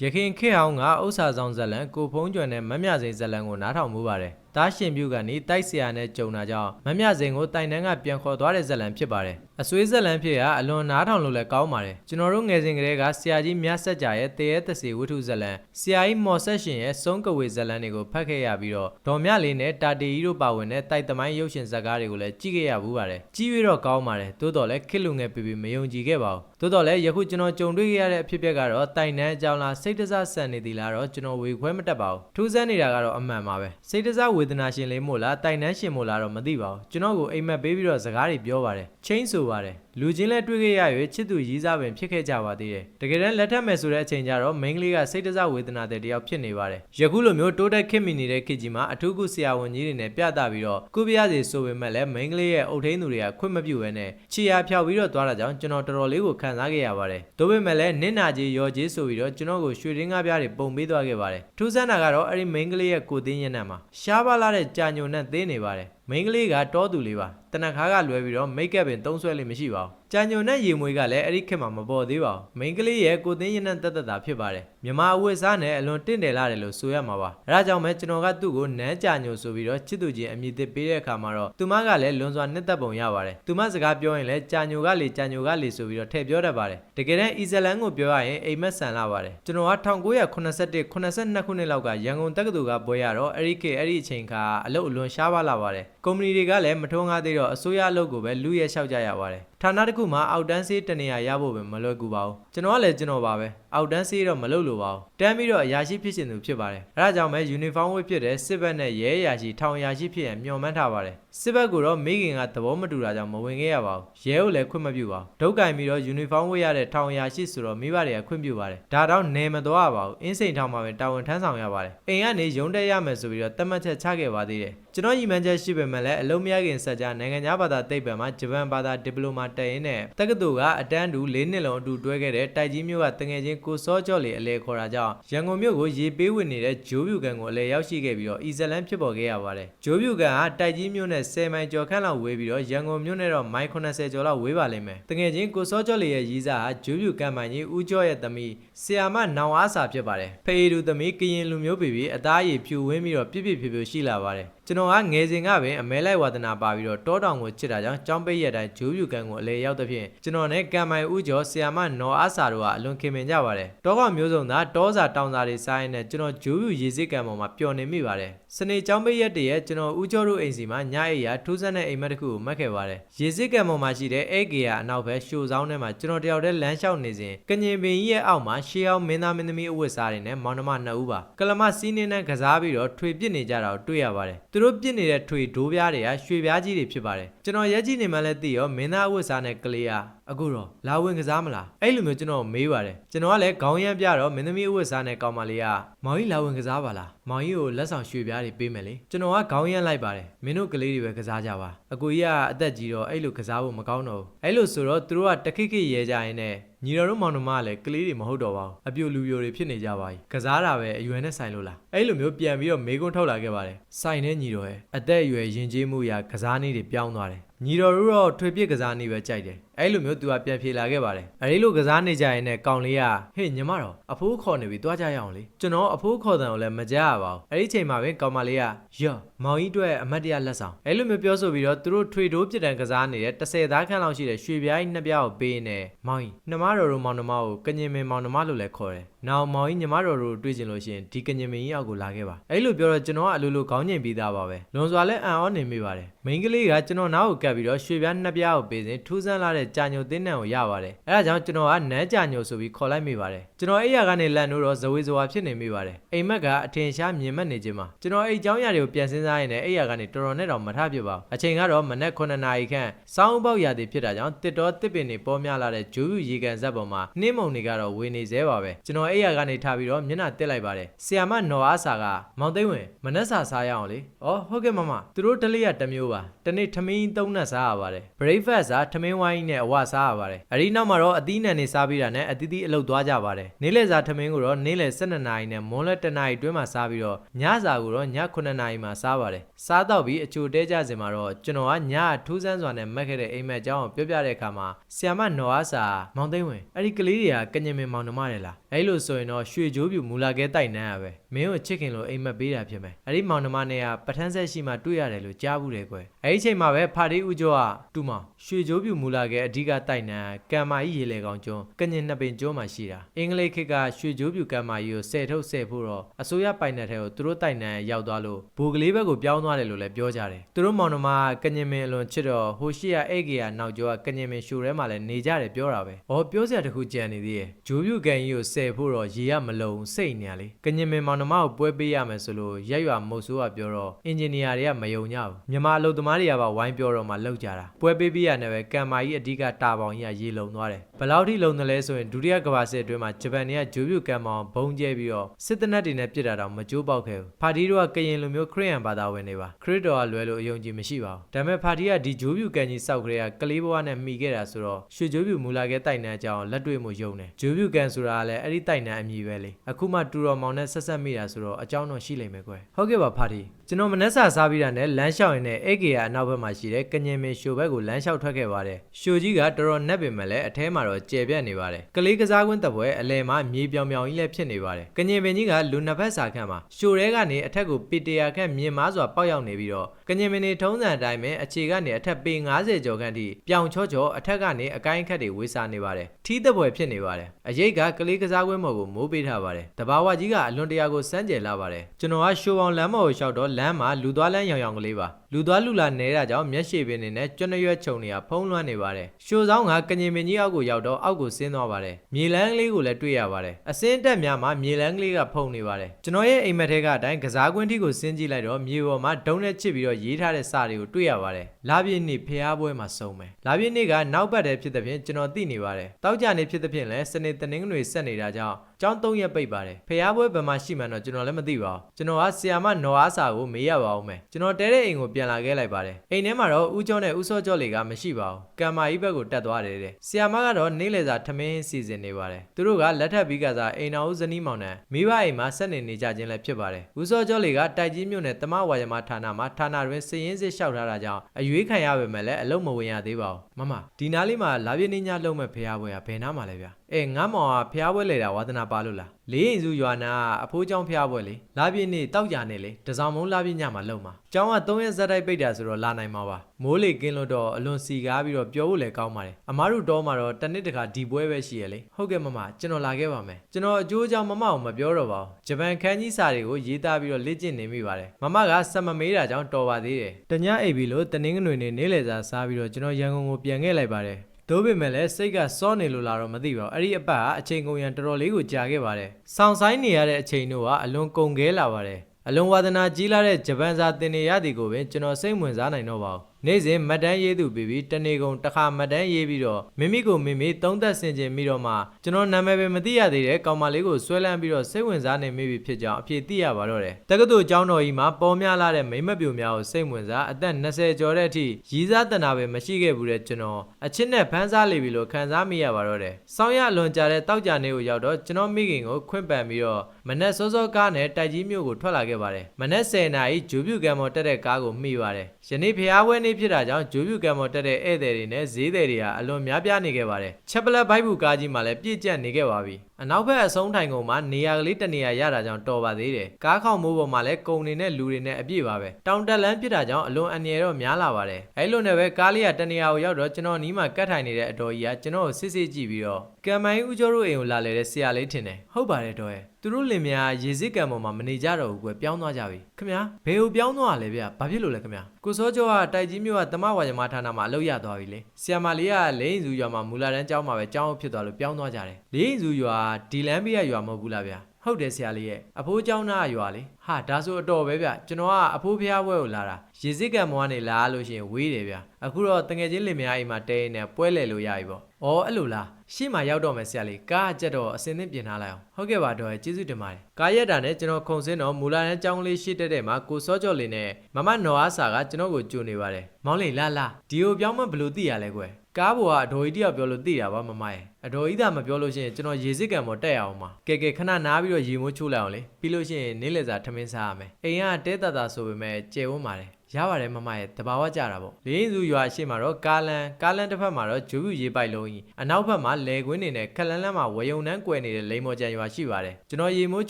ရခင်ခေတ်ဟောင်းကဥစ္စာဆောင်ဇက်လန်ကိုဖုံးကျွယ်နဲ့မမြစိန်ဇက်လန်ကိုနားထောင်မှုပါတယ်။ ။ဒါရှင်ပြုကနေတိုက်ဆရာနဲ့ကြုံတာကြောင့်မမြစိန်ကိုတိုင်တန်းကပြန်ခေါ်သွားတဲ့ဇက်လန်ဖြစ်ပါတယ်။အဆွေးဇက်လန်ဖြစ်ကအလွန်နားထောင်လို့လည်းကောင်းပါတယ်။ကျွန်တော်တို့ငယ်စဉ်ကတည်းကဆရာကြီးမြတ်ဆက်ကြရဲ့တေရဲတစီဝိထုဇက်လန်ဆရာကြီးမော်ဆက်ရှင်ရဲ့ဆုံးကဝေဇက်လန်တွေကိုဖတ်ခဲ့ရပြီးတော့ဒေါ်မြလေးနဲ့တာတေကြီးတို့ပါဝင်တဲ့တိုက်သမိုင်းရုပ်ရှင်ဇာတ်ကားတွေကိုလည်းကြည့်ခဲ့ရဘူးပါတယ်။ကြည့်ပြီးတော့ကောင်းပါတယ်။သို့တော်လည်းခက်လူငယ်ပေပေမယုံကြည်ခဲ့ပါဘူး။သို့တော်လည်းယခုကျွန်တော်ကြုံတွေ့ခဲ့ရတဲ့အဖြစ်အပျက်ကတော့တိုင်တန်းအကြောင်းလားစိတ်တဆဆန်နေသီလားတော့ကျွန်တော်ဝေခွဲမတတ်ပါဘူး။ထူးဆန်းနေတာကတော့အမှန်ပါပဲ။စိတ်တဆဝေဒနာရှင်လေးမို့လားတိုင်တန်းရှင်မို့လားတော့မသိပါဘူး။ကျွန်တော်ကိုအိမ်မက်ပေးပြီးတော့စကားတွေပြောပါတယ်။ချင်းဆိုပါတယ်။ လူချင်းလဲတွေ့ခဲ့ရ၍ချစ်သူရည်စားပင်ဖြစ်ခဲ့ကြပါသေးတယ်။တကယ်တမ်းလက်ထပ်မယ်ဆိုတဲ့အချိန်ကျတော့မိန်းကလေးကစိတ်တစားဝေဒနာတဲ့တယောက်ဖြစ်နေပါတယ်။ယခုလိုမျိုးတိုးတက်ခင်မီနေတဲ့ခေတ်ကြီးမှာအထူးကုဆရာဝန်ကြီးတွေနဲ့ပြသပြီးတော့ကုပြရစီဆိုပေမဲ့လည်းမိန်းကလေးရဲ့အုတ်ထင်းသူတွေကခွင့်မပြုဘဲနဲ့ခြေရာဖြောက်ပြီးတော့သွားတာကြောင့်ကျွန်တော်တော်တော်လေးကိုခံစားခဲ့ရပါတယ်။ဒါပေမဲ့လည်းနင့်နာကြီးရော်ကြီးဆိုပြီးတော့ကျွန်တော်ကိုရွှေရင်းကားပြားတွေပုံပေးသွားခဲ့ပါတယ်။ထူးဆန်းတာကတော့အဲ့ဒီမိန်းကလေးရဲ့ကိုသိန်းညံ့မှာရှားပါလာတဲ့ကြာညိုနဲ့သေးနေပါတယ်။ မိန်းကလေးကတောသူလေးပါတနခါကလွယ်ပြီးတော့မိတ်ကပ်ပင်သုံးဆွဲလေးမရှိပါဘူးကြာညိုနဲ့ရေမွေးကလည်းအဲ့ဒီခေတ်မှာမပေါ်သေးပါဘူးမိန်းကလေးရဲ့ကိုသိန်းရနံ့တက်တက်တာဖြစ်ပါတယ်မြမအဝတ်စားနဲ့အလွန်တင့်တယ်လာတယ်လို့ဆိုရမှာပါအဲဒါကြောင့်ပဲကျွန်တော်ကသူ့ကိုနန်းကြာညိုဆိုပြီးတော့ချစ်သူချင်းအမည်သစ်ပေးတဲ့အခါမှာတော့သူမကလည်းလွန်စွာနှစ်သက်ပုံရပါတယ်သူမစကားပြောရင်လည်းကြာညိုကလေကြာညိုကလေဆိုပြီးတော့ထည့်ပြောတတ်ပါတယ်တကယ်တမ်းအီဇလန်ကိုပြောရရင်အိမ်မက်ဆန်လာပါတယ်ကျွန်တော်က1981 82ခုနှစ်လောက်ကရန်ကုန်တက္ကသိုလ်ကဘွဲရတော့အဲ့ဒီခေတ်အဲ့ဒီအချိန်ကအလုပ်အလွန်ရှားပါလာပါတယ် ကုမ္ပဏီတွေကလည်းမထုံးကားသေးတော့အစိုးရအလုပ်ကိုပဲလူရဲလျှောက်ကြရပါတယ်ဌာနတစ်ခုမှာအောက်တန်းဆေးတနေရာရဖို့ပဲမလွယ်ကူပါဘူးကျွန်တော်ကလည်းကျွန်တော်ပါပဲ အောက်တန်းဆေးတော့မလုပ်လို့ပါဘူးတန်းပြီးတော့အရာရှိဖြစ်ရှင်သူဖြစ်ပါတယ်အဲဒါကြောင့်ပဲယူနီဖောင်းဝတ်ဖြစ်တဲ့စစ်ဘက်နဲ့ရဲအရာရှိထောင်အရာရှိဖြစ်ရင်မျှော်မှန်းထားပါတယ်စစ်ဘက်ကိုတော့မိခင်ကသဘောမတူတာကြောင့်မဝင်ခဲ့ရပါဘူးရဲကိုလည်းခွင့်မပြုပါဘူးဒုတ်ကင်ပြီးတော့ယူနီဖောင်းဝတ်ရတဲ့ထောင်အရာရှိဆိုတော့မိဘတွေကခွင့်ပြုပါတယ်ဒါတော့နေမသွားပါဘူးအင်းစိန်ထောင်မှာပဲတာဝန်ထမ်းဆောင်ရပါတယ်အိမ်ကနေရုံးတက်ရမယ်ဆိုပြီးတော့တတ်မှတ်ချက်ချခဲ့ပါသေးတယ်ကျွန်တော်ညီမန်းချက်ရှိပေမဲ့လည်းအလုံးမရခင်ဆက်ကြနိုင်ငံခြားဘာသာသိပ္ပံမှာဂျပန်ဘာသာဒီပလိုမာတက်ရင်းနဲ့တက္ကသိုလ်ကအတန်းတူ၄နှစ်လုံးအတူတွဲခဲ့တဲ့တိုက်ကြီးမျိုးကတငယ်ချင်းကိုစောကျော်လီအလဲခေါ်တာကြောင့်ရန်ကုန်မြို့ကိုရေပေးဝင်နေတဲ့ဂျိုးပြူကန်ကိုအလဲရောက်ရှိခဲ့ပြီးတော့အီဇလန်ဖြစ်ပေါ်ခဲ့ရပါတယ်ဂျိုးပြူကန်ကတိုက်ကြီးမျိုးနဲ့10မိုင်ကျော်ခန့်လောက်ဝေးပြီးတော့ရန်ကုန်မြို့နဲ့တော့မိုင်80ကျော်လောက်ဝေးပါလိမ့်မယ်တငယ်ချင်းကိုစောကျော်လီရဲ့ရီးစားဟာဂျိုးပြူကန်ပိုင်ကြီးဦးကျော်ရဲ့သမီးဆီယာမနောင်အားစာဖြစ်ပါတယ်ဖေးတူသမီးကရင်လူမျိုးပေပြီးအသားရည်ဖြူဝင်းပြီးတော့ပြစ်ပြစ်ဖြူဖြူရှိလာပါတယ်ကျွန်တော်ကငယ်စဉ်ကပင်အမဲလိုက်ဝါသနာပါပြီးတော့တောတောင်ကိုချစ်တာကြောင့်ကြောင်းပိတ်ရတိုင်းဂျိုးပြူကန်ကိုအလဲရောက်တဲ့ဖြင့်ကျွန်တော်နဲ့ကံမိုင်ဦးကျော်ဆီယာမနော်အားစာတို့ကအလွန်ခင်မင်ကြပါတယ်တောကောင်မျိုးစုံသာတောစာတောင်စာတွေစားရင်းနဲ့ကျွန်တော်ဂျိုးပြူရေစစ်ကန်ပေါ်မှာပျော်နေမိပါတယ် စနေကြောင်းပိတ်ရက်တည်းရဲ့ကျွန်တော်ဦးကျော်တို့အိမ်စီမှာညအိယာထူးဆန်းတဲ့အိမ်မက်တစ်ခုကိုမှတ်ခဲ့ပါတယ်ရေစစ်ကန်ပေါ်မှာရှိတဲ့အေဂေယာအနောက်ဘက်ရှိုဆောင်ထဲမှာကျွန်တော်တယောက်တည်းလမ်းလျှောက်နေစဉ်ကညင်ပင်ကြီးရဲ့အောက်မှာရှေးအောင်မင်းသားမင်းသမီးအဝတ်စားတွေနဲ့မောင်နှမနှစ်ဦးပါကလမစီးနေနဲ့ကစားပြီးတော့ထွေပစ်နေကြတာကိုတွေ့ရပါတယ်သူတို့ပစ်နေတဲ့ထွေဒိုးပြားတွေကရွှေပြားကြီးတွေဖြစ်ပါတယ်ကျွန်တော်ရက်ကြည့်နေမှလည်းသိရောမင်းသားအဝတ်စားနဲ့ကလေးအားအခုတော့လာဝင်ကစားမလားအဲ့လိုမျိုးကျွန်တော်မေးပါတယ်ကျွန်တော်ကလည်းခေါင်းရမ်းပြတော့မင်းသမီးအဝတ်စားနဲ့ကောင်းမလေးကမောင်ကြီးလာဝင်ကစားပါလားမောင်ကြီးကိုလက်ဆောင်ရွှေပြားတွေပေးမယ်လေကျွန်တော်ကခေါင်းရမ်းလိုက်ပါတယ်မင်းတို့ကလေးတွေပဲကစားကြပါအကူကြီးကအသက်ကြီးတော့အဲ့လိုကစားဖို့မကောင်းတော့ဘူးအဲ့လိုဆိုတော့သူတို့ကတခိခိရဲကြရင်နဲ့ညီတော်တို့မောင်နှမကလည်းကလေးတွေမဟုတ်တော့ပါဘူးအပြိုလူပြိုတွေဖြစ်နေကြပါ යි ကစားတာပဲအရွယ်နဲ့ဆိုင်လို့လားအဲ့လိုမျိုးပြန်ပြီးတော့မေကွန်းထုတ်လာခဲ့ပါတယ်ဆိုင်နဲ့ညီတော်ရဲ့အသက်အရွယ်ယဉ်ကျေးမှုရာကစားနည်းတွေပြောင်းသွားတယ်ညီတော်တို့တော့ထွေပြစ်ကစားနည်းပဲကြိုက်တယ် အဲ့လိုမျိုးသူကပြန်ဖြေလာခဲ့ပါတယ်အဲ့လိုကစားနေကြရင်နဲ့ကောင်လေးကဟေ့ညီမတော်အဖိုးခေါ်နေပြီတွားကြရအောင်လေကျွန်တော်အဖိုးခေါ်တယ်ကိုလည်းမကြားရပါဘူးအဲ့ဒီချိန်မှာပဲကောင်မလေးကယောမောင်ကြီးအတွက်အမတ်တရလက်ဆောင်အဲ့လိုမျိုးပြောဆိုပြီးတော့သူတို့ထွေတိုးပြစ်တန်ကစားနေတဲ့30သားခန့်လောက်ရှိတဲ့ရွှေပြားကြီးနှစ်ပြားကိုပေးနေမောင်ကြီးနှမတော်တို့မောင်နှမကိုကညင်မင်မောင်နှမလို့လည်းခေါ်တယ်နောက်မောင်ကြီးညီမတော်တို့တွေ့ကျင်လို့ရှိရင်ဒီကညင်မင်ကြီးအောက်ကိုလာခဲ့ပါအဲ့လိုပြောတော့ကျွန်တော်ကအလိုလိုခေါင်းညင်ပြီးသားပါပဲလွန်စွာလဲအံ့ဩနေမိပါတယ်မိန်းကလေးကကျွန်တော်နားကိုကပ်ပြီးတော့ရွှေပြားနှစ်ပြားကိုပေးစဉ်ထူးဆန်းလာတဲ့ကြာညိုတင်းနံကိုရပါတယ်အဲဒါကြောင့်ကျွန်တော်ကနန်းကြာညိုဆိုပြီးခေါ်လိုက်မိပါတယ်ကျွန်တော်အဲ့ရကနေလန့်လို့တော့ဇဝေဇဝါဖြစ်နေမိပါတယ်အိမ်မက်ကအထင်ရှားမြင်မှတ်နေခြင်းမှာကျွန်တော်အဲ့အကြောင်းအရာတွေကိုပြန်စဉ်းစားရင်လည်းအဲ့ရကနေတော်တော်နဲ့တော့မထဖြစ်ပါဘူးအချိန်ကတော့မနက်9နာရီခန့်စောင်းပေါက်ရာသီဖြစ်တာကြောင့်တစ်တော်တစ်ပင်တွေပေါ်များလာတဲ့ဂျိုးယူရေကန်ဇက်ပေါ်မှာနှင်းမုံတွေကတော့ဝေနေသေးပါပဲကျွန်တော်အဲ့ရကနေထားပြီးတော့မျက်နှာတက်လိုက်ပါတယ်ဆီယာမနော်အားစာကမောင်သိန်းဝင်မနက်စာစားရအောင်လေဩဟုတ်ကဲ့မမသူတို့တလေးရတစ်မျိုးပါတနေ့ထမင်းသုံးနက်စားရပါတယ် breakfast ကထမင်းဝိုင်းနဲ့နဲ့အဝစားရပါတယ်။အဲဒီနောက်မှာတော့အသီးနှံတွေစားပြီးတာနဲ့အသီးသီးအလုပ်သွားကြပါတယ်။နေ့လယ်စာထမင်းကိုတော့နေ့လယ်12နာရီနဲ့မွန်းလယ်1နာရီတွင်းမှာစားပြီးတော့ညစာကိုတော့ည9နာရီမှာစားပါတယ်။စားတော့ပြီးအချိုတဲကြစင်မှာတော့ကျွန်တော်ကညထူးဆန်းစွာနဲ့မက်ခဲ့တဲ့အိမ်မက်အကြောင်းကိုပြောပြတဲ့အခါမှာဆီယမနော်အားစာမောင်သိန်းဝင်အဲ့ဒီကလေးတွေကကညင်မင်မောင်နှမတွေလားအဲ့လိုဆိုရင်တော့ရွှေကြိုးပြူမူလာခဲတိုက်နှမ်းရပဲ မင်းကိုချစ်ခင်လို့အိမ်မက်ပေးတာဖြစ်မယ်အဲ့ဒီမောင်နှမနဲ့ကပထန်းဆက်ရှိမှတွေ့ရတယ်လို့ကြားဘူးတယ်ကွယ်အဲ့ဒီချိန်မှာပဲဖာတီဦးကျော်ကတူမောင်ရွှေကြိုးပြူမူလာခဲအဓိကတိုက်နှမ်းကံမာကြီးရေလေကောင်ကျွန်းကညင်နှစ်ပင်ကျွန်းမှာရှိတာအင်္ဂလိပ်ခေတ်ကရွှေကြိုးပြူကံမာကြီးကိုဆယ်ထုတ်ဆယ်ဖို့တော့အစိုးရပိုင်နယ်ထဲကိုသူတို့တိုက်နှမ်းရောက်သွားလို့ဘူကလေးဘက်ကိုပြောင်းသွားတယ်လို့လည်းပြောကြတယ်သူတို့မောင်နှမကကညင်မင်အလွန်ချစ်တော့ဟိုရှိရအဲ့ကေကနောက်ကျောကကညင်မင်ရှိုထဲမှာလည်းနေကြတယ်ပြောတာပဲ။အော်ပြောစရာတခုကြံနေသေးရဲ့။ဂျိုးပြူကန်ကြီးကိုဆယ်ဖို့တော့ရေရမလုံစိတ်နေရလေ။ကညင်မင်မောင်နှမကိုပွဲပေးရမယ်ဆိုလို့ရက်ရွာမုတ်ဆိုးကပြောတော့အင်ဂျင်နီယာတွေကမယုံကြဘူး။မြန်မာအလုပ်သမားတွေကပါဝိုင်းပြောတော့မှလောက်ကြတာ။ပွဲပေးပေးရနဲ့ပဲကံမာကြီးအဓိကတာပေါင်ကြီးကရေလုံသွားတယ်။ဘယ်လောက်ထိလုံတယ်လဲဆိုရင်ဒုတိယကမ္ဘာစစ်အတွင်းမှာဂျပန်တွေကဂျိုးပြူကန်မောင်ဘုံကျဲပြီးတော့စစ်တပ်တွေနဲ့ပြစ်တာတော့မကြိုးပေါက်ခဲ့ဘူး။ဖာတီတို့ကကရင်လူမျိုးခရစ်ယာန်ဘာသာဝင်တွေပါ။ခရစ်တော်ကလွယ်လို့အယုံကြည်မရှိပါဘူး။ဒါပေမဲ့ဖာတီကဒီဂျိုးပြူကန်ကြီးစောက်ကလေးကကလေးဘဝနဲ့မိခဲ့တာဆိုတော့ရွှေဂျိုးပြူမူလာခဲ့တိုက်နှံအကြောင်းလက်တွေ့မှုယုံတယ်ဂျိုးပြူကန်ဆိုတာကလည်းအဲ့ဒီတိုက်နှံအမည်ပဲလေအခုမှတူတော်မောင်နဲ့ဆက်ဆက်မိတာဆိုတော့အကြောင်းတော့ရှိလိမ့်မယ်ကွယ်ဟုတ်ကဲ့ပါဖာတီကျွန်တော်မနှက်စာစားပြီးတာနဲ့လမ်းလျှောက်ရင်လည်းအေကေကအနောက်ဘက်မှာရှိတဲ့ကညင်မင်ရှိုဘက်ကိုလမ်းလျှောက်ထွက်ခဲ့ပါတယ်ရှိုကြီးကတော်တော်နက်ပင်မဲ့လည်းအထဲမှာတော့ကျယ်ပြန့်နေပါတယ်ကလေးကစားကွင်းတပ်ပွဲအလဲမှာမြေပြောင်ပြောင်ကြီးလည်းဖြစ်နေပါတယ်ကညင်ပင်ကြီးကလူနှစ်ဖက်စာခန့်မှာရှိုတဲကနေအထက်ကိုပီတရာခန့်မြင်မားစွာပေါက်ရောက်နေပြီးတော့ကညင်ပင်တွေထုံးစံအတိုင်းပဲအခြေကနေအထက်ပေ90ကျော်ခန့်ထိပြောင်ချောချောအထက်ကနေအကိုင်းခက်တွေဝေစာနေပါတယ်ထီးတပ်ပွဲဖြစ်နေပါတယ်အရေးကကလေးကစားကွင်းမော်ကိုမိုးပေးထားပါတယ်တဘာဝကြီးကအလွန်တရာကိုစမ်းကြယ်လာပါတယ်ကျွန်တော်ကရှိုးအောင်လမ်းမော်ကိုလျှောက်တော့လမ်းမှာလူသွားလမ်းရောင်ရောင်ကလေးပါ လူသွားလူလာနေတာကြောင့်မျက်ရှေပင်နေနဲ့ကျွန်းရွက်ခြုံနေတာဖုံးလွှမ်းနေပါတယ်ရှိုးဆောင်ကကညင်မင်ကြီးအောက်ကိုရောက်တော့အောက်ကိုဆင်းသွားပါတယ်မြေလန်းကလေးကိုလည်းတွေ့ရပါတယ်အစင်းတက်များမှာမြေလန်းကလေးကဖုံးနေပါတယ်ကျွန်တော်ရဲ့အိမ်မက်ထဲကအတိုင်းကစားကွင်းထိကိုဆင်းကြည့်လိုက်တော့မြေပေါ်မှာဒုံနဲ့ချစ်ပြီးတော့ရေးထားတဲ့စာတွေကိုတွေ့ရပါတယ်လာပြည့်နေ့ဖျားပွဲမှာစုံမယ်လာပြည့်နေ့ကနောက်ပတ်တဲ့ဖြစ်တဲ့ဖြင့်ကျွန်တော်သိနေပါတယ်တောက်ကြနေဖြစ်တဲ့ဖြင့်လည်းစနေတနင်္ဂနွေဆက်နေတာကြောင့်ကျောင်း၃ရက်ပိတ်ပါတယ်ဖျားပွဲဘယ်မှာရှိမှန်းတော့ကျွန်တော်လည်းမသိပါဘူးကျွန်တော်ကဆီယာမနော်အားစာကိုမေးရပါဦးမယ်ကျွန်တော်တဲတဲ့အိမ်ကိုပြန်လာခဲ့လိုက်ပါတယ်အိမ်ထဲမှာတော့ဦးကျော်နဲ့ဦးစောကျော်လေးကမရှိပါဘူးကံမာကြီးဘက်ကိုတက်သွားတယ်တဲ့ဆီယာမကတော့နေ့လည်စာထမင်းစီစဉ်နေပါတယ်သူတို့ကလက်ထပ်ပြီးကစားအိမ်တော်ဦးဇနီးမောင်နှံမိဘအိမ်မှာဆက်နေနေကြခြင်းလည်းဖြစ်ပါတယ်ဦးစောကျော်လေးကတိုက်ကြီးမြို့နယ်တမဝါယမဌာနမှာဌာနတွင်စည်ရင်းစစ်လျှောက်ထားတာကြောင့်အရွေးခံရပေမဲ့လည်းအလုံးမဝင်ရသေးပါဘူးမမဒီနားလေးမှာလာပြင်းနေညလုံးမဲ့ဖျားပွဲကဘယ်နားမှာလဲဗျအေးငါမောင်ကဖျားပွဲလေတာဝါသနာပါလို့လားလေးရင်စုရွာနာအဖိုးเจ้าဖျားပွဲလေလာပြင်းနေတောက်ကြနေလေတစောင်းမုံလာပြင်းညမှာလုံမှာเจ้าက3ရက်ဇက်တိုက်ပိတ်တာဆိုတော့လာနိုင်မှာပါမိုးလေကင်းလို့တော့အလွန်စီကားပြီးတော့ပြောဖို့လည်းကောင်းပါတယ်အမားတို့တော့မှာတော့တစ်နှစ်တခါဒီပွဲပဲရှိရလေဟုတ်ကဲ့မမကျွန်တော်လာခဲ့ပါမယ်ကျွန်တော်အကျိုးအကြောင်းမမအောင်မပြောတော့ပါဘူးဂျပန်ခန်းကြီးစာတွေကိုရေးသားပြီးတော့လေ့ကျင့်နေမိပါတယ်မမကစက်မမေးတာကြောင့်တော်ပါသေးတယ်တ냐အိပ်ပြီးလို့တနင်္ဂနွေနေ့နေ့လယ်စာစားပြီးတော့ကျွန်တော်ရန်ကုန်ကိုပြန်ခဲ့လိုက်ပါတယ် တို့ပေမဲ့လည်းစိတ်ကစောနေလို့လာတော့မသိပါဘူးအဲ့ဒီအပတ်ကအချိန်ကုန်ရန်တော်တော်လေးကိုကြာခဲ့ပါတယ်ဆောင်းဆိုင်နေရတဲ့အချိန်တို့ကအလွန်ကုန်ခဲလာပါတယ်အလွန်ဝါဒနာကြီးလာတဲ့ဂျပန်စာသင်နေရသည်ကိုပင်ကျွန်တော်စိတ်ဝင်စားနိုင်တော့ပါဘူး နေ့စဉ်မတ်တန်းရေးသူပြီးပြီးတနေ့ကုန်တစ်ခါမတ်တန်းရေးပြီးတော့မိမိကိုမိမိသုံးသက်ဆင်ခြင်ပြီးတော့မှကျွန်တော်နာမည်ပဲမသိရသေးတဲ့ကောင်မလေးကိုဆွဲလန်းပြီးတော့စိတ်ဝင်စားနေမိပြီဖြစ်ကြောင်းအဖြစ်သိရပါတော့တယ်တက္ကသိုလ်ကျောင်းတော်ကြီးမှာပေါ်များလာတဲ့မိမပြိုများကိုစိတ်ဝင်စားအသက်20ကျော်တဲ့အထိရည်စားတနာပဲမရှိခဲ့ဘူးတဲ့ကျွန်တော်အချစ်နဲ့ဖမ်းစားလေပြီလို့ခံစားမိရပါတော့တယ်စောင်းရလွန်ကြတဲ့တောက်ကြနေကိုရောက်တော့ကျွန်တော်မိခင်ကိုခွင့်ပန်ပြီးတော့မနက်စောစောကားနဲ့တိုက်ကြီးမြို့ကိုထွက်လာခဲ့ပါတယ်မနက်10နာရီဂျိုးပြူကံမော်တက်တဲ့ကားကိုမိပါတယ်ယနေ့ဖျားပွဲနေ့ဖြစ်တာကြောင့်ဂျိုးပြူကံမော်တက်တဲ့ဧည့်သည်တွေနဲ့ဈေးသည်တွေဟာအလွန်များပြားနေခဲ့ပါတယ်ချက်ပလက်ဘိုက်ဘူးကားကြီးမှလည်းပြည့်ကျက်နေခဲ့ပါပြီအနောက်ဘက်အဆုံးထိုင်ကုန်မှာနေရာကလေးတစ်နေရာရတာကြောင့်တော်ပါသေးတယ်ကားခေါင်မိုးပေါ်မှာလည်းကုံနေနဲ့လူတွေနဲ့အပြည့်ပါပဲတောင်တက်လန်းဖြစ်တာကြောင့်အလွန်အန္တရာယ်တော့များလာပါတယ်အဲလိုနဲ့ပဲကားလေးကတနေရာကိုရောက်တော့ကျွန်တော်နီးမှာကတ်ထိုင်နေတဲ့အတော်ကြီးကကျွန်တော်ကိုစစ်စစ်ကြည့်ပြီးတော့ကံမိုင်းဦးကျော်တို့အိမ်ကိုလာလေတဲ့ဆရာလေးထင်တယ်ဟုတ်ပါတယ်တော်ရဲ့သူတို့လင်မယားရေစစ်ကံပေါ်မှာမနေကြတော့ဘူးကွယ်ပြောင်းသွားကြပြီခင်ဗျာဘယ်ကိုပြောင်းသွားရလဲဗျဘာဖြစ်လို့လဲခင်ဗျာကိုစောကျော်ကတိုက်ကြီးမြို့ကတမဝါယမဌာနမှာအလုပ်ရသွားပြီလေဆီယမလေးကလိန်စုရွာမှာမူလာတန်းကျောင်းမှာပဲကျောင်းဖြစ်သွားလို့ပြောင်းသွားကြတယ်လိန်စုရွာဒီလန်ဘီရရွာမဟုတ်ဘူးလားဗျာဟုတ်တယ်ဆရာလေးရဲ့အဖိုးเจ้าနာရွာလေဟာဒါဆိုအတော်ပဲဗျကျွန်တော်ကအဖိုးဖျားဘွဲကိုလာတာရေစစ်ကံမောကနေလာလို့ရှိရင်ဝေးတယ်ဗျအခုတော့တငယ်ချင်းလင်မယားအိမ်မှာတဲနေပွဲလေလို့ရပြီပေါ့ဩအဲ့လိုလား ရှေ့မှာရောက်တော့မယ်ဆရာလေးကားအကြက်တော့အစင်းသင်းပြင်ထားလိုက်အောင်ဟုတ်ကဲ့ပါတော့ကျေးဇူးတင်ပါတယ်ကားရက်တာနဲ့ကျွန်တော်ခုံစင်းတော့မူလာနဲ့ကြောင်းကလေးရှိတက်တဲ့မှာကိုစောကြော်လေးနဲ့မမနော်အားစာကကျွန်တော်ကိုကြိုနေပါတယ်မောင်လေးလာလာဒီကိုပြောင်းမဘယ်လို့သိရလဲကွယ်ကားပေါ်ကအတော်ကြီးတယောက်ပြောလို့သိတာပါမမရဲ့ အတော်ကြီးသာမပြောလို့ရှိရင်ကျွန်တော်ရေစစ်ကံပေါ်တက်ရအောင်ပါကဲကဲခဏနားပြီးတော့ရေမိုးချိုးလိုက်အောင်လေပြီးလို့ရှိရင်နေ့လည်စာထမင်းစားရမယ်အိမ်ကတဲတတာဆိုပေမဲ့ကျေဝန်းပါတယ် ရပါတယ်မမရဲ့တဘာဝကြတာပေါ့လင်းစုရွာရှိမှာတော့ကားလန်ကားလန်တစ်ဖက်မှာတော့ဂျိုးပြူရေးပိုက်လုံးကြီးအနောက်ဘက်မှာလေကွင်းနေနဲ့ခက်လန်းလန်းမှာဝယုံနှန်းကွယ်နေတဲ့လိမ္မော်ကြံရွာရှိပါတယ်ကျွန်တော်ရေမိုး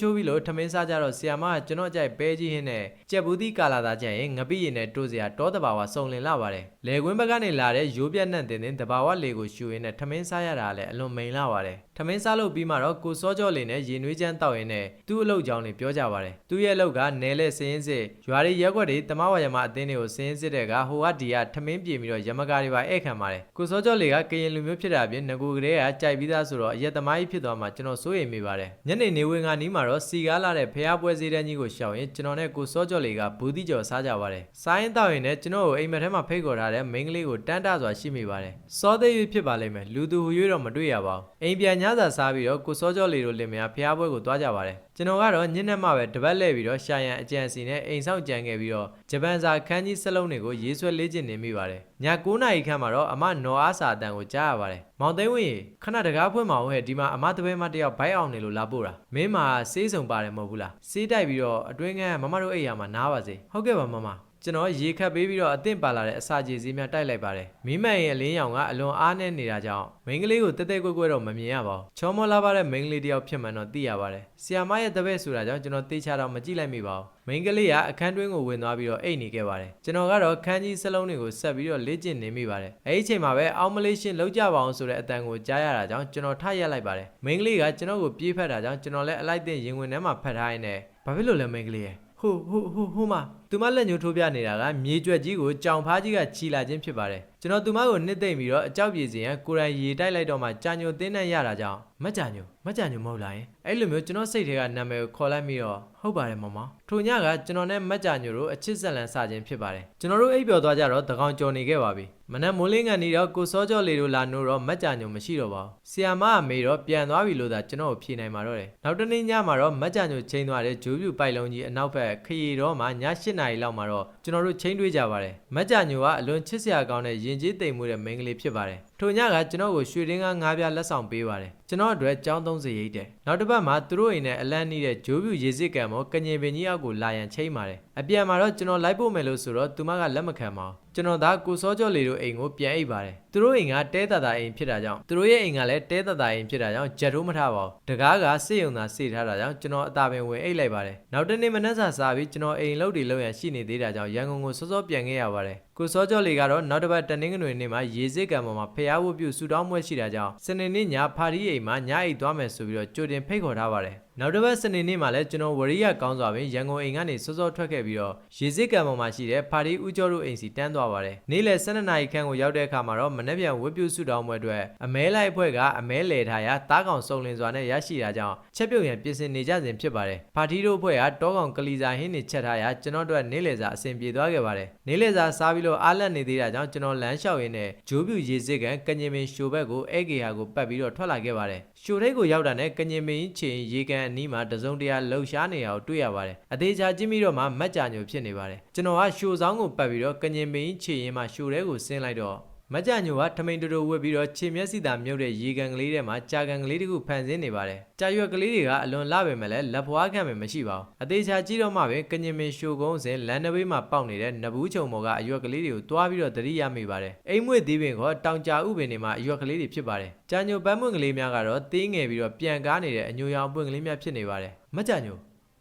ချိုးပြီးလို့ထမင်းစားကြတော့ဆီယာမကကျွန်တော်ကြိုက်ပဲကြီးဟင်းနဲ့ကြက်ဘူးသီးကာလာသားကြရင်ငပိရည်နဲ့တိုးစရာတောတဘာဝစုံလင်လာပါတယ်လေကွင်းဘက်ကနေလာတဲ့ရိုးပြက်နှံ့တင်တင်တဘာဝလေကိုရှူရင်းနဲ့ထမင်းစားရတာလည်းအလွန်မိန်လာပါတယ်ထမင်းစားလို့ပြီးမှတော့ကိုစောကြောလေးနဲ့ရေနွေးချမ်းတောက်ရင်းနဲ့သူ့အလုပ်ကြောင်းလေးပြောကြပါတယ်သူ့ရဲ့အလုပ်ကနဲလဲစင်းစစ်ရွာတွေရက်ွက်တွေတမဝရမအသင်းတွေကိုစင်းစစ်တဲ့ကဟိုကဒီကထမင်းပြေပြီးတော့ရမကာတွေပါဧည့်ခံပါတယ်ကိုစောကြောလေးကကရင်လူမျိုးဖြစ်တာပြင်ငကူကလေးကကြိုက်ပြီးသားဆိုတော့အရက်သမားကြီးဖြစ်သွားမှကျွန်တော်စိုးရိမ်မိပါတယ်ညနေနေဝင်ကနီးမှာတော့စီကားလာတဲ့ဖျားပွဲစည်းတန်းကြီးကိုရှောင်ရင်ကျွန်တော်နဲ့ကိုစောကြောလေးကဘူးတိကျော်စားကြပါတယ်စားရင်တောက်ရင်လည်းကျွန်တော်ကိုအိမ်မက်ထဲမှာဖိတ်ခေါ်ထားတဲ့မိန်းကလေးကိုတန်းတစွာရှိမိပါတယ်စောသေးရွဖြစ်ပါလိမ့်မယ်လူသူဟူ၍တော့မတွေ့ရပါဘူးအိမ်ပြန်ညစာစားပြီးတော့ကိုစောကြောလေးတို့လင်မယားဖျားပွဲကိုသွားကြပါတယ်ကျွန်တော်ကတော့ညနေမှပဲတပတ်လဲပြီးတော့ရှာရန်အကြံစီနဲ့အိမ်ဆောင်ကြံခဲ့ပြီးတော့ဂျပန်စာခန်းကြီးစလုံးတွေကိုရေးဆွဲလေ့ကျင့်နေမိပါတယ်ည9နာရီခန့်မှာတော့အမနော်အားစာအတန်ကိုကြားရပါတယ်မောင်သိန်းဝင်းရေခဏတကားဖွင့်မအောင်ဟဲ့ဒီမှာအမတပည့်မတယောက်ဘိုက်အောင်နေလို့လာပို့တာမင်းမှာစေးစုံပါတယ်မဟုတ်ဘူးလားစေးတိုက်ပြီးတော့အတွင်းကမမတို့အိမ်ရမှာနားပါစေဟုတ်ကဲ့ပါမမ ကျွန်တော်ရေခတ်ပေးပြီးတော့အသင့်ပါလာတဲ့အစာကြေးစည်းများတိုက်လိုက်ပါတယ်။မိမန်ရဲ့အလင်းရောင်ကအလွန်အားနဲ့နေတာကြောင့်မိန်းကလေးကိုတက်တက်ကွက်ကွက်တော့မမြင်ရပါဘူး။ချောမောလာပါတဲ့မိန်းကလေးတယောက်ဖြစ်မှန်တော့သိရပါတယ်။ဆီယာမရဲ့တပည့်ဆိုတာကြောင့်ကျွန်တော်တေချာတော့မကြည့်လိုက်မိပါဘူး။မိန်းကလေးကအခန်းတွင်းကိုဝင်သွားပြီးတော့အိတ်နေခဲ့ပါတယ်။ကျွန်တော်ကတော့ခန်းကြီးစလုံးတွေကိုဆက်ပြီးတော့လေ့ကျင့်နေမိပါတယ်။အဲဒီအချိန်မှာပဲအောင်းမလေးရှင်းလောက်ကြပါအောင်ဆိုတဲ့အတန်ကိုကြားရတာကြောင့်ကျွန်တော်ထရက်လိုက်ပါတယ်။မိန်းကလေးကကျွန်တော်ကိုပြေးဖက်တာကြောင့်ကျွန်တော်လည်းအလိုက်တင်ရင်ဝင်ထဲမှာဖက်ထားရင်းနဲ့ဘာဖြစ်လို့လဲမိန်းကလေးရဲ့ဟိုဟိုဟိုဟိုမှာ သူမလက်ညှိုးထိုးပြနေတာကမြေကျွက်ကြီးကိုကြောင်ဖားကြီးကချီလာခြင်းဖြစ်ပါတယ် ကျွန်တော်သူမကိုနှစ်သိမ့်ပြီးတော့အကြောက်ပြေစီရန်ကိုယ်တိုင်ရေတိုက်လိုက်တော့မှကြာညိုတင်းနဲ့ရတာကြောင့်မကြာညိုမကြာညိုမဟုတ်လားယင်အဲ့လိုမျိုးကျွန်တော်စိတ်ထဲကနာမည်ကိုခေါ်လိုက်ပြီးတော့ဟုတ်ပါတယ်မမထိုညကကျွန်တော်နဲ့မကြာညိုတို့အချစ်ဆက်လန်စခြင်းဖြစ်ပါတယ်ကျွန်တော်တို့အိပ်ပျော်သွားကြတော့တကောင်ကြော်နေခဲ့ပါပြီမနက်မိုးလင်းကန်နေတော့ကိုစောကြော်လေးတို့လာနိုးတော့မကြာညိုမရှိတော့ပါဘူးဆီယာမအမေတော့ပြန်သွားပြီလို့သာကျွန်တော်ကိုဖြေနိုင်မှာတော့တယ်နောက်တနေ့ညမှာတော့မကြာညိုချိန်သွားတဲ့ဂျိုးပြူပိုက်လုံးကြီးအနောက်ဘက်ခရီတော့မှည8နာရီလောက်မှာတော့ကျွန်တော်တို့ချိန်တွေးကြပါတယ်မကြာညိုကအလွန်ချစ်စရာကောင်းတဲ့ရင်ကြီးတိမ်မှုတဲ့မိန်းကလေးဖြစ်ပါတယ်ထိုညကကျွန်တော်ကိုရွှေတင်းကားငါးပြားလက်ဆောင်ပေးပါတယ်ကျွန်တော်အတွက်ကြောင်းသုံးစရိတ်တဲ့နောက်တစ်ပတ်မှာသူတို့အိမ်နဲ့အလန့်နေတဲ့ဂျိုးပြူရေစစ်ကံမောကညင်ပင်ကြီးအောက်ကိုလာရန်ချိန်ပါတယ်အပြန်မှာတော့ကျွန်တော်လိုက်ဖို့မယ်လို့ဆိုတော့သူမကလက်မခံပါဘူးကျွန်တော်သားကိုစောကြော်လီတို့အိမ်ကိုပြန်အိပ်ပါတယ်သူတို့အိမ်ကတဲတတာအိမ်ဖြစ်တာကြောင့်သူတို့ရဲ့အိမ်ကလည်းတဲတတာအိမ်ဖြစ်တာကြောင့်ဂျက်တို့မထပါဘူးတကားကစေယုံသာစေထားတာကြောင့်ကျွန်တော်အသာပင်ဝင်အိပ်လိုက်ပါတယ်နောက်တနေ့မနက်စာစားပြီးကျွန်တော်အိမ်လုတ်တွေလောက်ရန်ရှိနေသေးတာကြောင့်ရန်ကုန်ကိုစောစောပြန်ခဲ့ရပါတယ်ကိုစောကြော်လီကတော့နောက်တစ်ပတ်တနင်္ဂနွေနေ့မှာရေစစ်ကံပေါ်မှာဖျားဝတ်ပြုဆူတောင်းပွဲရှိတာကြောင့်စနေနေ့ညဖာရီအိမ်မှာညအိပ်သွားမယ်ဆိုပြီးတော့ကြိုတင်ဖိတ်ခေါ်ထားပါတယ် နောက်တစ်ပတ်စနေနေ့မှာလည်းကျွန်တော်ဝရိယကောင်းစွာပင်ရန်ကုန်အိမ်ကနေစောစောထွက်ခဲ့ပြီးတော့ရေစစ်ကံပေါ်မှာရှိတဲ့ဖာရီဦးကျော်တို့အိမ်စီတန်းသွားပါတယ်နေ့လယ်12နာရီခန့်ကိုရောက်တဲ့အခါမှာတော့မနေ့ပြန်ဝတ်ပြုဆူတောင်းပွဲအတွက်အမဲလိုက်အဖွဲ့ကအမဲလေထားရာတားကောင်စုံလင်စွာနဲ့ရရှိတာကြောင့်ချက်ပြုတ်ရန်ပြင်ဆင်နေကြစဉ်ဖြစ်ပါတယ်ဖာတီတို့အဖွဲ့ကတောကောင်ကလီစာဟင်းတွေချက်ထားရာကျွန်တော်တို့နေ့လယ်စာအဆင်ပြေသွားခဲ့ပါတယ်နေ့လယ်စာစားပြီးတော့အားလက်နေသေးတာကြောင့်ကျွန်တော်လမ်းလျှောက်ရင်းနဲ့ဂျိုးပြူရေစစ်ကံကညင်မင်ရှိုဘက်ကိုအဲဂေဟာကိုပတ်ပြီးတော့ထွက်လာခဲ့ပါတယ် ရှိုထိတ်ကိုရောက်တာနဲ့ကညင်မင်ချင်းရေကန်အနီးမှာတစုံတရာလှုပ်ရှားနေတာကိုတွေ့ရပါတယ်အသေးချာကြည့်ပြီးတော့မှမက်ကြာညိုဖြစ်နေပါတယ်ကျွန်တော်ကရှိုဆောင်ကိုပတ်ပြီးတော့ကညင်မင်ချေရင်မှရှိုထဲကိုဆင်းလိုက်တော့ မကြညိုကထမိန်တူတူဝတ်ပြီးတော့ခြေမျက်စိသာမြုပ်တဲ့ရေကန်ကလေးထဲမှာကြာကန်ကလေးတခုဖန်ဆင်းနေပါတယ်။ကြာရွက်ကလေးတွေကအလွန်လှပေမဲ့လည်းလက်ဖွားခံပဲမရှိပါဘူး။အသေးချာကြည့်တော့မှပဲကညင်မင်ရှိုကုန်းစဉ်လန်နဘေးမှာပေါက်နေတဲ့နဘူးချုံမော်ကအရွက်ကလေးတွေကိုတွားပြီးတော့သတိရမိပါတယ်။အိမ်မွေ့သေးပင်ကတောင်ကြာဥပင်တွေမှာအရွက်ကလေးတွေဖြစ်ပါတယ်။ကြာညိုပန်းပွင့်ကလေးများကတော့သေးငယ်ပြီးတော့ပြန်ကားနေတဲ့အညိုရောင်ပွင့်ကလေးများဖြစ်နေပါတယ်။မကြညို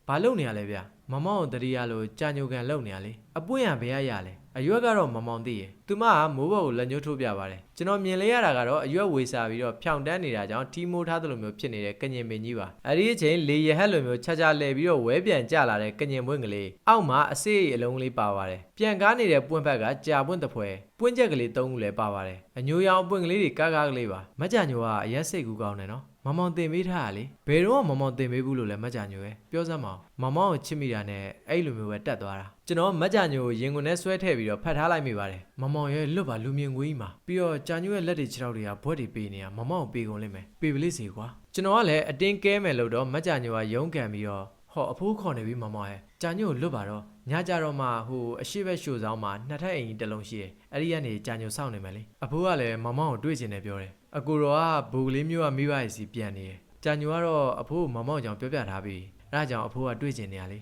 ဘာလုပ်နေရလဲဗျ။မမောင်တတိယလို့ကြာညိုကန်လုပ်နေရလေ။အပွင့်ရဘယ်ရရလဲ။ အရွက်ကတော့မမောင်သိရယ်သူမကမိုးဘော်ကိုလက်ညှိုးထိုးပြပါတယ်ကျွန်တော်မြင်လေးရတာကတော့အရွက်ဝေစာပြီးတော့ဖြောင်တန်းနေတာကြောင့်ထီမိုးထားသလိုမျိုးဖြစ်နေတဲ့ကညင်ပင်ကြီးပါအဲ့ဒီအချိန်လေရဟက်လိုမျိုးခြားခြားလဲပြီးတော့ဝဲပြန်ကျလာတဲ့ကညင်ပွင့်ကလေးအောက်မှာအစေးအလုံးလေးပါပါတယ်ပြန်ကားနေတဲ့ပွင့်ဘက်ကကြာပွင့်တစ်ဖွဲပွင့်ချက်ကလေးသုံးခုလည်းပါပါတယ်အညိုရောင်ပွင့်ကလေးတွေကားကားကလေးပါမကြညိုကအရက်စိတ်ကူကောင်းတယ်နော်မမောင်တင်ပေးထားတာလေဘယ်တော့မှမမောင်တင်ပေးဘူးလို့လည်းမကြညိုရဲ့ပြောစမ်းမအောင်မမောင်ကိုချစ်မိတာနဲ့အဲ့လိုမျိုးပဲတက်သွားတာ ကျွန်တော်မကြညိုကိုရင်ကုန်နဲ့ဆွဲထည့်ပြီးတော့ဖတ်ထားလိုက်မိပါတယ်မမောင်ရဲ့လွတ်ပါလူမြင်ကွေးမှာပြီးတော့ကြာညိုရဲ့လက်တွေခြေထောက်တွေကဘွက်တွေပေးနေတာမမောင်ကိုပေးကုန်လိမ့်မယ်ပေးပလေးစီကွာကျွန်တော်ကလည်းအတင်းကဲမယ်လို့တော့မကြညိုကရုန်းကန်ပြီးတော့ဟောအဖိုးခေါ်နေပြီမမောင်ရဲ့ကြာညိုကိုလွတ်ပါတော့ညကြတော့မှဟိုအရှိဘက်ရှိုဆောင်မှာနှစ်ထပ်အိမ်ကြီးတစ်လုံးရှိတယ်အဲ့ဒီကနေကြာညိုစောင့်နေမယ်လေအဖိုးကလည်းမမောင်ကိုတွေ့ချင်တယ်ပြောတယ်အကူတော်ကဘူကလေးမျိုးကမိဘရဲ့စီပြန်နေတယ်ကြာညိုကတော့အဖိုးကိုမမောင်ကြောင့်ပြောပြထားပြီးအဲ့ဒါကြောင့်အဖိုးကတွေ့ချင်နေရလေ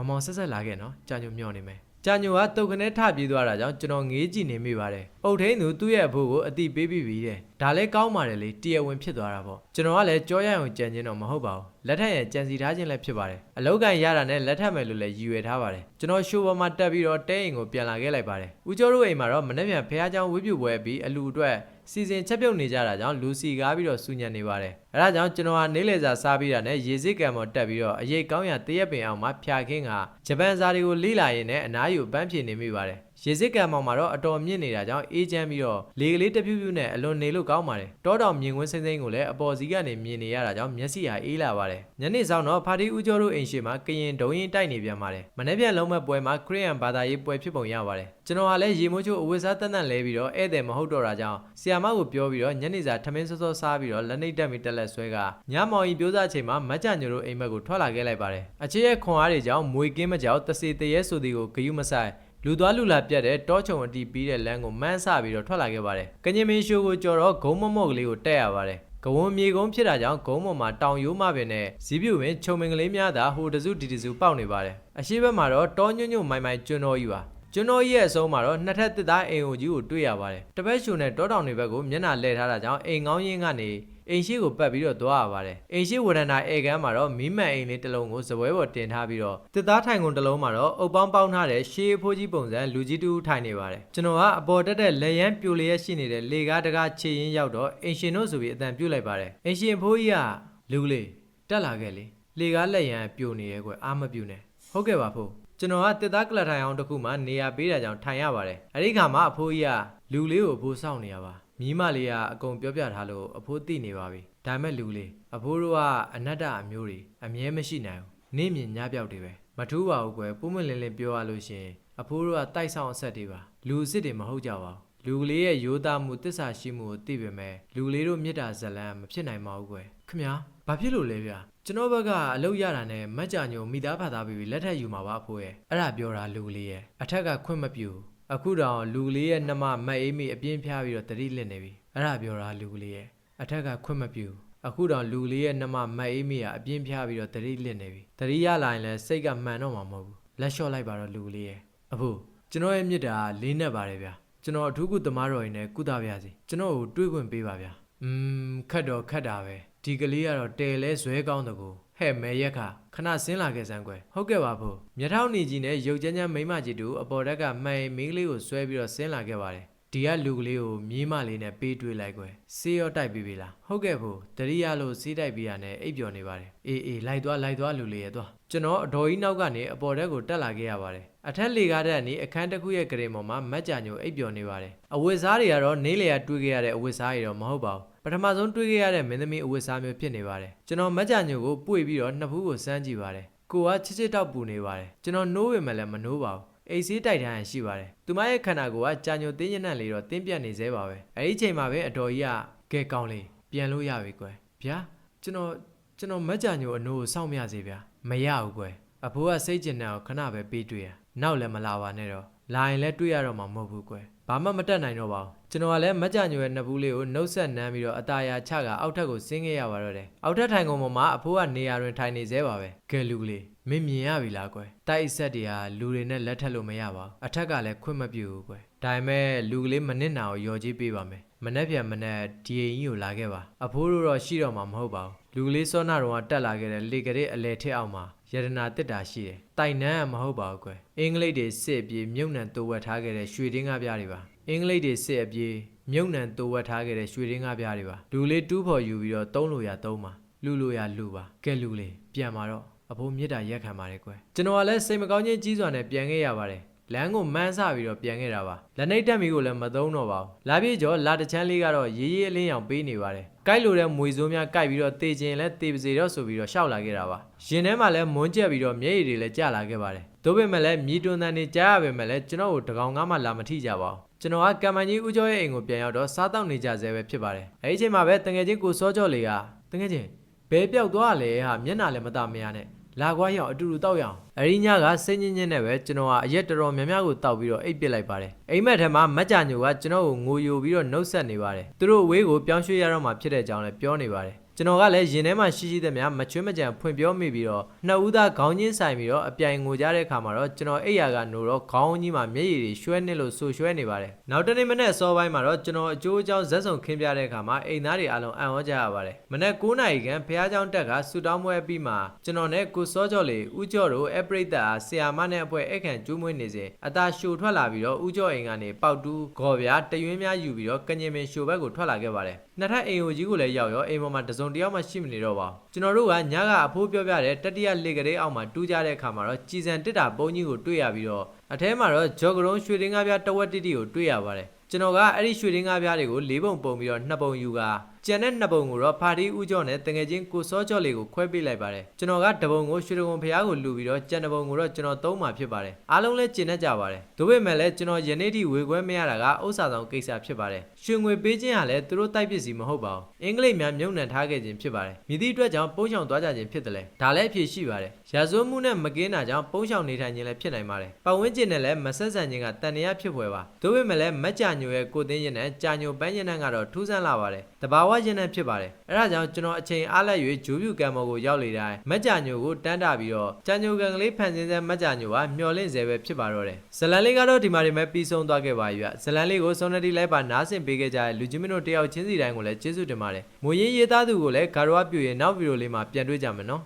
မမောင်ဆက်ဆက်လာခဲ့နော်ကြာညိုမျှော်နေမယ်ကြာညိုကတုတ်ခနဲ့ထပြေးသွားတာကြောင့်ကျွန်တော်ငေးကြည့်နေမိပါတယ်။အုတ်ထင်းသူသူ့ရဲ့အဖိုးကိုအတိပေးပြီးပြီတဲ့။ ဒါလည်းကောင်းပါတယ်လေတရားဝင်ဖြစ်သွားတာပေါ့။ကျွန်တော်ကလည်းကြောရအောင်ကြံခြင်းတော့မဟုတ်ပါဘူး။လက်ထက်ရဲ့ကြံစီထားခြင်းလည်းဖြစ်ပါတယ်။အလောက်ကန်ရတာနဲ့လက်ထက်မယ်လို့လည်းရည်ရွယ်ထားပါတယ်။ကျွန်တော်ရှိုးပေါ်မှာတက်ပြီးတော့တဲအိမ်ကိုပြန်လာခဲ့လိုက်ပါတယ်။ဦးကျော်တို့အိမ်မှာတော့မနေ့ပြန်ဖះเจ้าဝိပုပွဲပြီးအလူအတွက်စီစဉ်ချက်ပြုတ်နေကြတာကြောင့်လူစီကားပြီးတော့စူညံနေပါတယ်။အဲဒါကြောင့်ကျွန်တော်ကနေလေစာစားပြီးတာနဲ့ရေစစ်ကံပေါ်တက်ပြီးတော့အရေးကောင်းရတရက်ပင်အောင်မှဖျာခင်းကဂျပန်စာတွေကိုလိလာရင်းနဲ့အနားယူပန်းဖြေနေမိပါတယ်။ ရေစစ်ကံပေါ်မှာတော့အတော်မြင့်နေတာကြောင့်အေးချမ်းပြီးတော့လေကလေးတစ်ဖြူးဖြူးနဲ့အလွန်နေလို့ကောင်းပါတယ်။တောတောင်မြင်ကွင်းစိမ့်စိမ့်ကိုလည်းအပေါ်စီကနေမြင်နေရတာကြောင့်မျက်စိဟာအေးလာပါတယ်။ညနေဆောင်တော့ဖာတီဦးကျော်တို့အိမ်ရှိမှာကရင်ဒုံရင်တိုက်နေပြန်ပါတယ်။မနေ့ပြန်လုံးမဲ့ပွဲမှာခရီးယန်ဘာသာရေးပွဲဖြစ်ပုံရပါတယ်။ကျွန်တော်ကလည်းရေမိုးချိုးအဝတ်စားတန်တန်လဲပြီးတော့ဧည့်သည်မဟုတ်တော့တာကြောင့်ဆီယာမကိုပြောပြီးတော့ညနေစာထမင်းစောစောစားပြီးတော့လက်နှိပ်တက်ပြီးတက်လက်ဆွဲကညမောင်ကြီးပြိုးစားချိန်မှာမတ်ကြညိုတို့အိမ်မက်ကိုထွက်လာခဲ့လိုက်ပါတယ်။အခြေရဲ့ခွန်အားတွေကြောင့်မွေကင်းမကြောက်တစေတရဲဆိုသည်ကိုဂယုမဆိုင် လူသွားလူလာပြတ်တဲ့တောချုံအတီးပြီးတဲ့လမ်းကိုမန်းဆပြီးတော့ထွက်လာခဲ့ပါတယ်။ကညင်မင်းရှိုးကိုကြော်တော့ဂုံမမော့ကလေးကိုတက်ရပါတယ်။ကဝွန်မြေကုန်းဖြစ်တာကြောင့်ဂုံပေါ်မှာတောင်ရိုးမပင်နဲ့ဇီးပြူပင်ခြုံမင်ကလေးများသာဟိုတစုဒီတစုပေါက်နေပါတယ်။အရှိဘက်မှာတော့တောညွန့်ညွန့်မိုင်မိုင်ကျွန်းတော်ကြီးပါ။ကျွန်တော်ရဲ့အဆုံးမှာတော့နှစ်ထပ်တစ်သားအိမ်အိုကြီးကိုတွေ့ရပါတယ်။တပတ်ရှုံနဲ့တောတောင်တွေဘက်ကိုမျက်နှာလဲထားတာကြောင့်အိမ်ကောင်းရင်းကနေ အိမ်ရှိကိုပတ်ပြီးတော့သွားရပါတယ်။အိမ်ရှိဝရဏအေကန်းမှာတော့မီးမှန်အိမ်လေးတစ်လုံးကိုစပွဲပေါ်တင်ထားပြီးတော့တစ်သားထိုင်ကုန်တစ်လုံးမှာတော့အုပ်ပေါင်းပေါင်းထားတဲ့ရှေးအဖိုးကြီးပုံစံလူကြီးတူထိုင်နေပါတယ်။ကျွန်တော်ကအပေါ်တက်တဲ့လက်ရန်ပြိုလျက်ရှိနေတဲ့လေကားတကားခြေရင်းရောက်တော့အိမ်ရှင်တို့ဆိုပြီးအတန်ပြုတ်လိုက်ပါတယ်။အိမ်ရှင်အဖိုးကြီးကလူလေးတက်လာခဲ့လေ။လေကားလက်ရန်ပြိုနေရဲ့ကွအာမပြူနဲ့ဟုတ်ကဲ့ပါဖိုးကျွန်တော်ကတစ်သားကလထိုင်အောင်တစ်ခုမှနေရာပေးတာကြောင့်ထိုင်ရပါတယ်။အဲဒီခါမှာအဖိုးကြီးကလူလေးကိုအဖိုးစောင့်နေရပါ။ မိမလေးကအကုန်ပြောပြထားလို့အဖိုးသိနေပါပြီ။ဒါမဲ့လူလေးအဖိုးတို့ကအနတ္တအမျိုးတွေအမြဲမရှိနိုင်ဘူး။နေမြင်ညပြောက်တွေပဲ။မထူးပါဘူးကွယ်။ပုံမလင်းလင်းပြောရလို့ရှရင်အဖိုးတို့ကတိုက်ဆောင်အဆက်တွေပါ။လူအစ်စ်တွေမဟုတ်ကြပါဘူး။လူကလေးရဲ့ရိုးသားမှုတစ္ဆာရှိမှုကိုသိပေမဲ့လူကလေးတို့မေတ္တာဇလံမဖြစ်နိုင်ပါဘူးကွယ်။ခမညာဘာဖြစ်လို့လဲဗျာ။ကျွန်တော်ဘက်ကအလုပ်ရတာနဲ့မတ်ကြညိုမိသားဖာသားပြီးလက်ထက်ယူမှာပါအဖိုးရဲ့။အဲ့ဒါပြောတာလူကလေးရဲ့။အထက်ကခွင့်မပြုဘူး။ အခုတော့လူကလေးရဲ့နှမမတ်အေးမိအပြင်းပြားပြီးတော့တတိလစ်နေပြီ။အဲ့ဒါပြောတာလူကလေးရဲ့။အထက်ကခွင့်မပြုဘူး။အခုတော့လူလေးရဲ့နှမမတ်အေးမိကအပြင်းပြားပြီးတော့တတိလစ်နေပြီ။တတိရလာရင်လည်းစိတ်ကမှန်တော့မှာမဟုတ်ဘူး။လက်လျှော့လိုက်ပါတော့လူကလေးရဲ့။အဖိုးကျွန်တော်ရဲ့မြစ်တာလေးနဲ့ပါတယ်ဗျာ။ကျွန်တော်အထူးကုသမားတော်ရင်လည်းကုသပါရစေ။ကျွန်တော်ကိုတွေးခွင့်ပေးပါဗျာ။อืมခတ်တော့ခတ်တာပဲ။ဒီကလေးကတော့တဲလဲဇွဲကောင်းတကူ။ ဟဲ့မဲရက်ခခဏဆင်းလာခဲ့စမ်းကွယ်ဟုတ်ကဲ့ပါဖို့မြထောက်နေကြီးနဲ့ရုပ်ကြမ်းကြမ်းမိမကြီးတို့အပေါ်တက်ကမှန်မင်းကလေးကိုဆွဲပြီးတော့ဆင်းလာခဲ့ပါတယ်ဒီကလူကလေးကိုမြေးမလေးနဲ့ပေးတွေးလိုက်ကွယ်ဆေးရောတိုက်ပြီးပြီလားဟုတ်ကဲ့ဖို့တတိယလို့ဆေးတိုက်ပြီးရနဲ့အိပ်ပျော်နေပါတယ်အေးအေးလိုက်သွားလိုက်သွားလူလေးရဲ့သွားကျွန်တော်အတော်ကြီးနောက်ကနေအပေါ်တက်ကိုတက်လာခဲ့ရပါတယ်အထက်လေကားတက်နေအခန်းတစ်ခုရဲ့ကရင်ပေါ်မှာမတ်ကြညိုအိပ်ပျော်နေပါတယ်အဝတ်စားတွေကတော့နေလေရတွေးခဲ့ရတဲ့အဝတ်စားတွေတော့မဟုတ်ပါဘူး ပထမဆုံးတွေးခဲ့ရတဲ့မင်းသမီးအဝတ်စားမျိုးဖြစ်နေပါတယ်ကျွန်တော်မတ်ကြညိုကိုပွေပြီးတော့နှစ်ဖူးကိုစမ်းကြည့်ပါတယ်ကိုကချစ်ချစ်တောက်ပူနေပါတယ်ကျွန်တော်နိုးပေမဲ့လည်းမနိုးပါဘူးအိတ်ဆေးတိုက်ထားရင်ရှိပါတယ်။သူမရဲ့ခန္ဓာကိုယ်ကကြာညိုတင်းညံ့လေးတော့တင်းပြတ်နေသေးပါပဲ။အဲဒီချိန်မှာပဲအတော်ကြီးကကဲကောင်းလေးပြန်လို့ရပြီကွယ်။ဗျာကျွန်တော်ကျွန်တော်မက်ကြာညိုအနိုးကိုစောင့်မရစေဗျာ။မရဘူးကွယ်။အဖိုးကစိတ်ကျင်တဲ့ကိုခဏပဲပေးတွေ့ရ။နောက်လည်းမလာပါနဲ့တော့။လာရင်လည်းတွေ့ရတော့မှာမဟုတ်ဘူးကွယ်။ဘာမှမတက်နိုင်တော့ပါဘူး။ ကျွန်တော်ကလည်းမက်ကြာညိုရဲ့နှစ်ဘူးလေးကိုနှုတ်ဆက်နမ်းပြီးတော့အตาရချကအောက်ထပ်ကိုဆင်းခဲ့ရပါတော့တယ်။အောက်ထပ်ထိုင်ကုန်ပေါ်မှာအဖိုးကနေရာတွင်ထိုင်နေသေးပါပဲ။ကဲလူကလေးမင်းမြင်ရပြီလားကွယ်တိုက်အဆက်တွေကလူတွေနဲ့လက်ထပ်လို့မရပါဘူးအထက်ကလည်းခွင့်မပြုဘူးကွယ်ဒါပေမဲ့လူကလေးမနစ်နာကိုယော်ကြီးပေးပါမယ်မနှက်ပြန်မနှက်ဒီအိမ်ကြီးကိုလာခဲ့ပါအဖိုးတို့တော့ရှိတော့မှာမဟုတ်ပါဘူးလူကလေးစောနာတော်ကတက်လာခဲ့တဲ့လေကလေးအလဲထက်အောင်မှာယရနာတစ်တာရှိတယ်တိုင်နန်းကမဟုတ်ပါဘူးကွယ်အင်္ဂလိပ်တွေစစ်ပြေမြုပ်နှံတိုးဝက်ထားခဲ့တဲ့ရွှေတင်းကားပြားတွေပါ အင်္ဂလိပ်တွေစစ်အပြေမြုပ်နှံတိုးဝက်ထားခဲ့တဲ့ရွှေတင်းကားပြားတွေပါလူလေးတူးဖော်ယူပြီးတော့တုံးလို့ရတုံးပါလူလို့ရလူပါကဲလူလေးပြန်มาတော့အဖိုးမြစ်တာရက်ခံပါတယ်ကွယ်ကျွန်တော်ကလည်းစိတ်မကောင်းခြင်းကြီးစွာနဲ့ပြန်ခဲ့ရပါတယ်လမ်းကိုမှန်းဆပြီးတော့ပြန်ခဲ့တာပါလက်နှိပ်တက်မီကိုလည်းမသုံးတော့ပါဘူးလာပြေကျော်လာတချမ်းလေးကတော့ရေးရေးအလင်းရောင်ပေးနေပါတယ်ကိုက်လိုတဲ့မွေစိုးများကိုက်ပြီးတော့တေချင်လဲတေပါစေတော့ဆိုပြီးတော့ရှောက်လာခဲ့တာပါရင်ထဲမှာလည်းမွန်းကျက်ပြီးတော့မျက်ရည်တွေလည်းကျလာခဲ့ပါတယ်တို့ပေမဲ့လည်းမြေတွန်းတန်တွေကြားရပေမဲ့လည်းကျွန်တော်တို့တကောင်ကားမှလာမထိကြပါဘူး ကျွန်တော်ကကံမန်ကြီးဦးကျော်ရဲ့အိမ်ကိုပြန်ရောက်တော့စားတောက်နေကြဆဲပဲဖြစ်ပါတယ်အဲဒီအချိန်မှာပဲတငယ်ချင်းကိုစောကျော်လေးကတငယ်ချင်းဘဲပြောက်သွားလဲဟာမျက်နှာလည်းမตาမရနဲ့လာကွာရအောင်အတူတူတောက်ရအောင်အရီညကစိတ်ညစ်ညစ်နဲ့ပဲကျွန်တော်ကအရက်တော်တော်များများကိုတောက်ပြီးတော့အိပ်ပစ်လိုက်ပါတယ်အိမ်မက်ထဲမှာမက်ကြညိုကကျွန်တော်ကိုငိုယိုပြီးတော့နှုတ်ဆက်နေပါတယ်သူတို့အဝေးကိုပြောင်းရွှေ့ရတော့မှဖြစ်တဲ့အကြောင်းလည်းပြောနေပါတယ် ကျွန်တော်ကလည်းရင်ထဲမှာရှိရှိသမျှမချွေးမကြံဖွင့်ပြောမိပြီးတော့နှစ်ဦးသားခေါင်းချင်းဆိုင်ပြီးတော့အပြိုင်ငိုကြတဲ့အခါမှာတော့ကျွန်တော်အိပ်ရာကနိုတော့ခေါင်းကြီးမှာမျက်ရည်တွေရွှဲနေလို့ဆူရွှဲနေပါတယ်နောက်တနေ့မနေ့စောပိုင်းမှာတော့ကျွန်တော်အကျိုးအကြောင်းဇက်စုံခင်းပြတဲ့အခါမှာအိမ်သားတွေအားလုံးအံ့ဩကြရပါတယ်မနေ့9နာရီခန့်ဖះเจ้าတက်ကဆူတောင်းပွဲပြီးမှကျွန်တော်နဲ့ကိုစောကျော်လေးဦးကျော်တို့အပရိသတ်အားဆီယာမနဲ့အပွဲအခန့်ကျူးမွေးနေစဉ်အသာရှိုထွက်လာပြီးတော့ဦးကျော်အိမ်ကနေပေါက်တူးဂော်ပြားတရွင်းများယူပြီးတော့ကညင်ပင်ရှိုဘက်ကိုထွက်လာခဲ့ပါတယ်နှစ်ထပ်အိမ်ကိုကြီးကိုလည်းရောက်ရောအိမ်ပေါ်မှာတ စုံတစ်ယောက်မှရှိမနေတော့ပါဘူးကျွန်တော်တို့ကညကအဖိုးပြောပြတဲ့တတိယလေကလေးအောက်မှာတူးကြတဲ့အခါမှာတော့ကြည်စံတစ်တာပုံကြီးကိုတွေ့ရပြီးတော့အထဲမှာတော့ဂျော်ကရုံးရွှေတင်းကားပြားတဝက်တိတိကိုတွေ့ရပါတယ်ကျွန်တော်ကအဲ့ဒီရွှေတင်းကားပြားတွေကို၄ပုံပုံပြီးတော့နှစ်ပုံယူက ကျန်တဲ့နှစ်ပုံကိုတော့ဖာတီဦးကျော်နဲ့တငယ်ချင်းကိုစောကျော်လေးကိုခွဲပေးလိုက်ပါတယ်ကျွန်တော်ကတပုံကိုရွှေတကုံဖျားကိုလူပြီးတော့ကျန်တဲ့ပုံကိုတော့ကျွန်တော်သုံးမှာဖြစ်ပါတယ်အားလုံးလည်းကျင်တတ်ကြပါတယ်ဒါပေမဲ့လည်းကျွန်တော်ယနေ့ထိဝေခွဲမရတာကဥစ္စာဆောင်ကိစ္စဖြစ်ပါတယ်ရွှေငွေပေးခြင်းဟာလည်းသူတို့တိုက်ပစ္စည်းမဟုတ်ပါဘူးအင်္ဂလိပ်များမြုံနှံထားခဲ့ခြင်းဖြစ်ပါတယ်မြည်သည့်အတွက်ကြောင့်ပုံးချောင်သွားကြခြင်းဖြစ်တယ်လေဒါလည်းအဖြစ်ရှိပါတယ်ရာဇဝတ်မှုနဲ့မကင်းတာကြောင့်ပုံးချောင်နေထိုင်ခြင်းလည်းဖြစ်နိုင်ပါတယ်ပတ်ဝန်းကျင်နဲ့လည်းမဆက်ဆံခြင်းကတန်တရားဖြစ်ဖွယ်ပါဒါပေမဲ့လည်းမက်ကြညိုရဲ့ကိုသိန်းရင်နဲ့ကြာညိုပန်းရင်နဲ့ကတော့ထူးဆန်းလာပါတယ်တဘာဝရင်နဲ့ဖြစ်ပါတယ်အဲဒါကြောင့်ကျွန်တော်အချိန်အားလက်၍ဂျိုးပြူကံမော်ကိုရောက်လေတိုင်းမက်ကြညိုကိုတန်းတာပြီးတော့ကြာညိုကံကလေးဖန်ဆင်းစဲမက်ကြညိုကမျော်လင့်စေပဲဖြစ်ပါတော့တယ်ဇလန်လေးကတော့ဒီမှာဒီမဲ့ပြီးဆုံးသွားခဲ့ပါပြီဗျဇလန်လေးကိုစုံနတီလိုက်ပါနားဆင်ပေးခဲ့ကြတဲ့လူချင်းမင်းတို့တယောက်ချင်းစီတိုင်းကိုလည်းကျေးဇူးတင်ပါတယ်မွေရင်းရေးသားသူကိုလည်းဂါရဝပြူရဲ့နောက်ဗီဒီယိုလေးမှာပြန်တွေ့ကြမယ်နော်